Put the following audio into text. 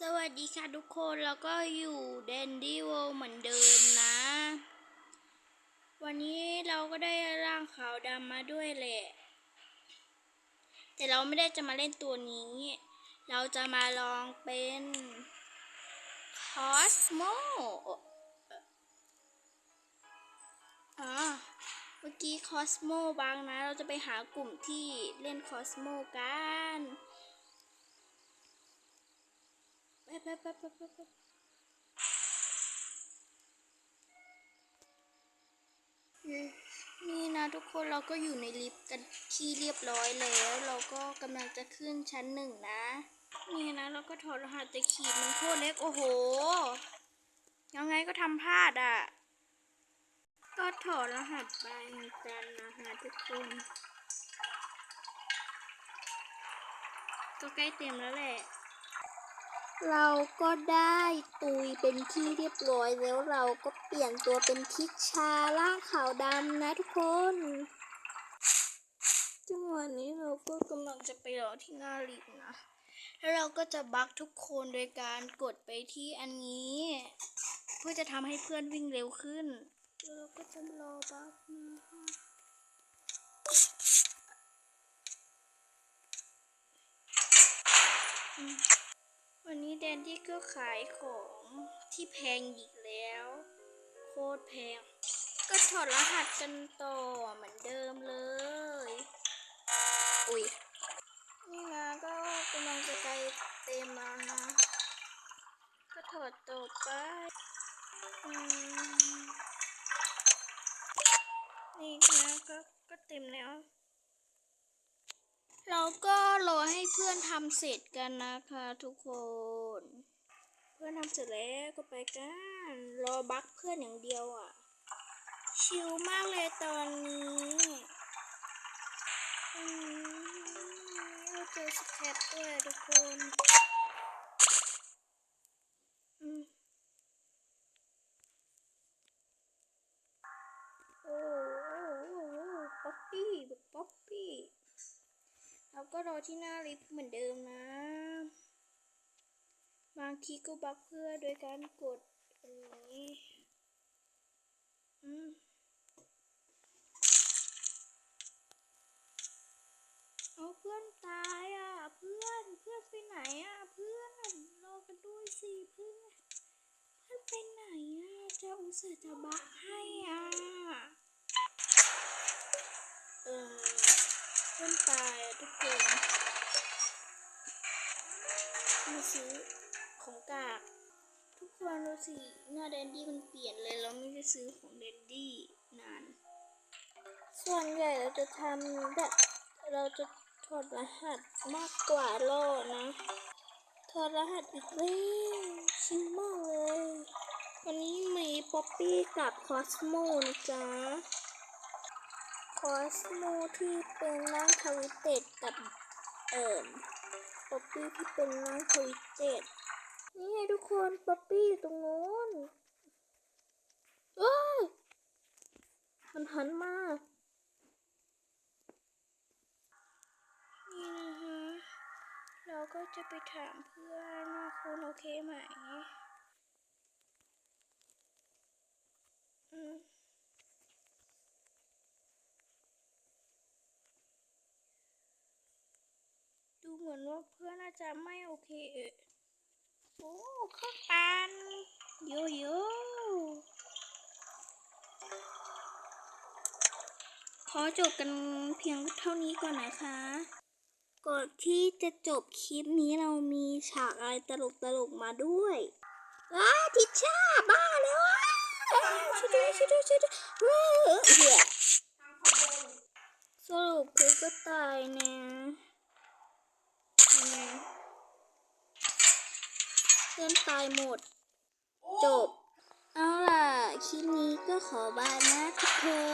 สวัสดีค่ะทุกคนแล้วก็อยู่แดนดี้เวลเหมือนเดิมนะ วันนี้เราก็ได้ร่างขาวดำมาด้วยแหละ แต่เราไม่ได้จะมาเล่นตัวนี้ เราจะมาลองเป็นคอสโมอ๋อเมื่อกี้คอสโมบางนะ เราจะไปหากลุ่มที่เล่นคอสโมกัน แป๊บแป๊บแป๊บแป๊บแป๊บนี่นะทุกคนเราก็อยู่ในลิฟต์กันที่เรียบร้อยแล้ว เราก็กำลังจะขึ้นชั้นหนึ่งนะ นี่นะเราก็ถอดรหัสแต่ขีดมันโคตรเล็กโอ้โห ยังไงก็ทำพลาดอะ ก็ถอดรหัสไปเหมือนกันนะคะทุกคนก็ใกล้เต็มแล้วแหละ เราก็ได้ตุยเป็นที่เรียบร้อยแล้วเราก็เปลี่ยนตัวเป็นทิชชาร่างขาวดำนะทุกคนจังหวะนี้เราก็กำลังจะไปรอที่หน้าลิฟต์นะ แล้วเราก็จะบักทุกคนโดยการกดไปที่อันนี้ เพื่อจะทำให้เพื่อนวิ่งเร็วขึ้นแล้วเราก็จะรอบักนะคะอืม วันนี้แดนดี้ก็ขายของที่แพงอีกแล้ว โคตรแพง ก็ถอดรหัสกันต่อเหมือนเดิมเลย อุ้ย นี่นะก็กำลังจะไปเต็มแล้วนะ ก็ถอดต่อไปอืมนี่นะก็ก็เต็มแล้ว เราก็รอให้เพื่อนทำเสร็จกันนะคะทุกคน เพื่อนทำเสร็จแล้วก็ไปกัน รอบักเพื่อนอย่างเดียวอะ ชิลมากเลยตอนนี้เราเจอสแคปด้วยทุกคนอืมโอ้โอ้โอ้โอ้ป๊อปปี้บบป๊อปปี้ เราก็รอที่หน้าลิฟต์เหมือนเดิมนะ บางทีก็บักเพื่อโดยการกดอันนี้อืมเอาเพื่อนตายอะเพื่อนเพื่อนไปไหนอะเพื่อนรอกันด้วยสิเพื่อนเพื่อนไปไหนอะจะอุตส่าห์จะบักให้อะเออ เพื่อนตายทุกคนมาซื้อของกาก ทุกคนดูสิหน้าแดนดี้มันเปลี่ยนเลยเราไม่ได้ซื้อของแดนดี้นาน ส่วนใหญ่เราจะทำแบบเราจะถอดรหัสมากกว่าล่อนะถอดรหัสอีกแล้วชิลมากเลย วันนี้มีป๊อปปี้กับคอสโมนะจ๊ะ อสโมที่เป็นร่างทวิตเต็ดกับเอ่มป๊อปปี้ที่เป็นร่างทวิตเต็ดนี่ไงทุกคนป๊อปปี้อยู่ตรงโน้นเอ้ยมันหันมานี่นะคะเราก็จะไปถามเพื่อนว่าคุณโอเคไหมอืม ดู เหมือนว่าเพื่อนน่าจะไม่โอเคเอะโอ้ข้าวปันโยโย่ขอจบกันเพียงเท่านี้ก่อนนะคะก่อนที่จะจบคลิปนี้เรามีฉากอะไรตลกตลกๆมาด้วยว้าทิชชาบ้าแล้วอะช่วยด้วยช่วยด้วยช่วยด้วยเฮ้ยเหี้ยสรุปคือก็ตายเนี่ย เพื่อนตายหมด จบ เอาล่ะ คลิปนี้ก็ขอบายนะทุกคน